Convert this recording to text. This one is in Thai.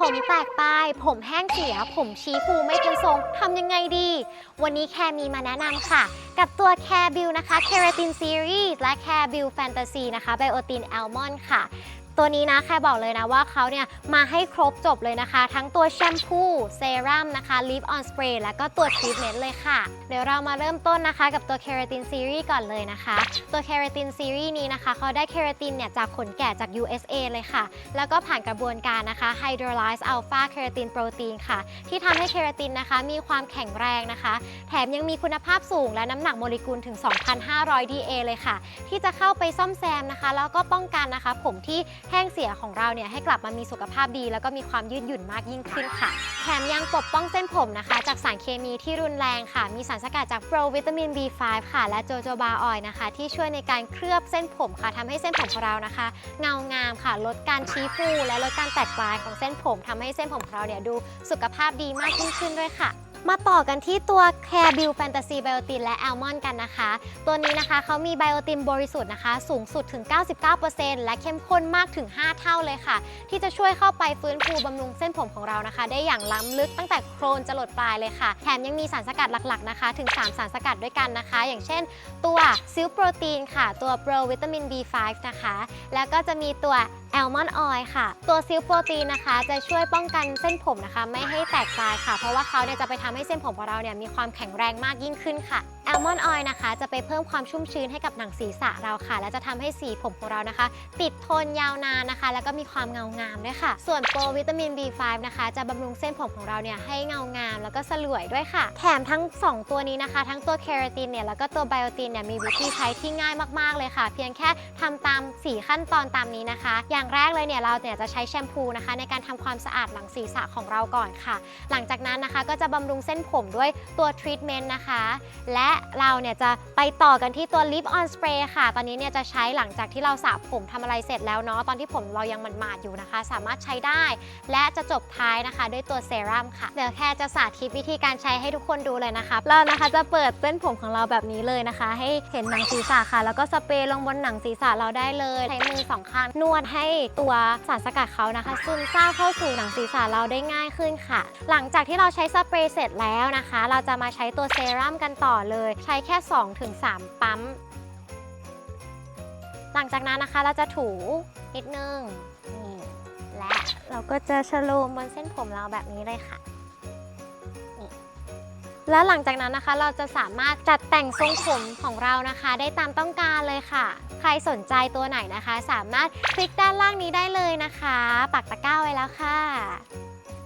ผมแตกปลาย ผมแห้งเสีย ผมชี้ฟูไม่เป็นทรงทำยังไงดี วันนี้แคร์มีมาแนะนำค่ะ กับตัวแคร์บิวนะคะเคราตินซีรีส์และแคร์บิวแฟนตาซีนะคะไบโอตินแอลมอนค่ะ ตัวนี้นะแค่บอกเลยนะว่าเขาเนี่ยมาให้ครบจบเลยนะคะ ทั้งตัวแชมพูเซรั่มนะคะ Lip on Spray แล้วก็ตัว Treatment เลยค่ะ เดี๋ยวเรามาเริ่มต้นนะคะกับตัว Keratin Series ก่อนเลยนะคะ ตัว Keratin Series นี้นะคะเขาได้ Keratin เนี่ยจากขนแกะจาก USA เลยค่ะ แล้วก็ผ่านกระบวนการนะคะ Hydrolyze Alpha Keratin Protein ค่ะ ที่ทำให้เคราตินนะคะ มีความแข็งแรงนะคะ แถมยังมีคุณภาพสูงและน้ำหนักโมเลกุลถึง 2,500 DA เลยค่ะ ที่จะเข้าไปซ่อมแซมนะคะ แล้วก็ป้องกันนะคะ ผมที่แห้งเสียของเราเนี่ยให้กลับมามีสุขภาพดี แล้วก็มีความยืดหยุ่นมากยิ่งขึ้นค่ะ แถมยังปกป้องเส้นผมนะคะ จากสารเคมีที่รุนแรงค่ะ มีสารสกัดจากโปรวิตามิน B5 ค่ะ และโจโจบาออยนะคะ ที่ช่วยในการเคลือบเส้นผมค่ะทำให้เส้นผมของเรานะคะ เงางามค่ะ ลดการชี้ฟูและลดการแตกปลายของเส้นผมทำให้เส้นผมของเราเนี่ยดูสุขภาพดีมากยิ่งขึ้นด้วยค่ะ มาต่อกันที่ตัว Care Build Fantasy Biotin และ Almond กันนะคะ ตัวนี้นะคะเขามีไบโอตินบริสุทธิ์นะคะ สูงสุดถึง 99%และเข้มข้นมากถึง 5 เท่าเลยค่ะ ที่จะช่วยเข้าไปฟื้นฟูบำรุงเส้นผมของเรานะคะ ได้อย่างล้ำลึกตั้งแต่โครนจรดปลายเลยค่ะ แถมยังมีสารสกัดหลักๆนะคะ ถึง 3 สารสกัดด้วยกันนะคะ อย่างเช่น ตัวซิลโปรตีนค่ะ ตัวโปรวิตามิน B5 นะคะ แล้วก็จะมีตัวแอลมอนออยค่ะ ตัวซิลโปรตีนนะคะ จะช่วยป้องกันเส้นผมนะคะ ไม่ให้แตกปลายค่ะ เพราะว่าเขาเนี่ยจะไปทำให้เส้นผมของเราเนี่ยมีความแข็งแรงมากยิ่งขึ้นค่ะแอลมอนด์ออยนะคะ จะไปเพิ่มความชุ่มชื้นให้กับหนังศีรษะเราค่ะ และจะทำให้สีผมของเรานะคะ ติดทนยาวนานนะคะ แล้วก็มีความเงางามด้วยค่ะ ส่วนโปรวิตามิน B5 นะคะ จะบำรุงเส้นผมของเราเนี่ยให้เงางาม แล้วก็สลวยด้วยค่ะ แถมทั้ง 2 ตัวนี้นะคะ ทั้งตัวเคราตินเนี่ยแล้วก็ตัวไบโอตินเนี่ยมีวิธีใช้ที่ง่ายมากๆเลยค่ะ เพียงแค่ทำตาม 4 ขั้นตอนตามนี้นะคะ อย่างแรกเลยเนี่ยเราเนี่ยจะใช้แชมพูนะคะ ในการทำความสะอาดหลังศีรษะของเราก่อนค่ะ หลังจากนั้นนะคะก็จะบำรุงเส้นผมด้วยตัวทรีทเมนต์นะคะ และเราเนี่ยจะไปต่อกันที่ตัว Lip on Spray ค่ะ ตอนนี้เนี่ยจะใช้หลังจากที่เราสระผมทำอะไรเสร็จแล้วเนาะ ตอนที่ผมเรายังหมาดๆอยู่นะคะ สามารถใช้ได้ และจะจบท้ายนะคะ ด้วยตัวเซรั่มค่ะ เดี๋ยวแค่จะสาธิตวิธีการใช้ให้ทุกคนดูเลยนะคะ เรานะคะจะเปิดเส้นผมของเราแบบนี้เลยนะคะ ให้เห็นหนังศีรษะค่ะ แล้วก็สเปรย์ลงบนหนังศีรษะเราได้เลย ใช้มือสองข้างนวดให้ตัวสารสกัดเขานะคะซึมซาบเข้าสู่หนังศีรษะเราได้ง่ายขึ้นค่ะ หลังจากที่เราใช้สเปรย์เสร็จแล้วนะคะ เราจะมาใช้ตัวเซรั่มกันต่อเลย ใช้แค่ 2-3 ปั๊ม หลังจากนั้นนะคะเราจะถูนิดนึงนี่และเราก็จะชโลมบนเส้นผมเราแบบนี้เลยค่ะแล้วหลังจากนั้นนะคะเราจะสามารถจัดแต่งทรงผมของเรานะคะ ได้ตามต้องการเลยค่ะ ใครสนใจตัวไหนนะคะ สามารถคลิกด้านล่างนี้ได้เลยนะคะ ปักตะกร้าไว้แล้วค่ะ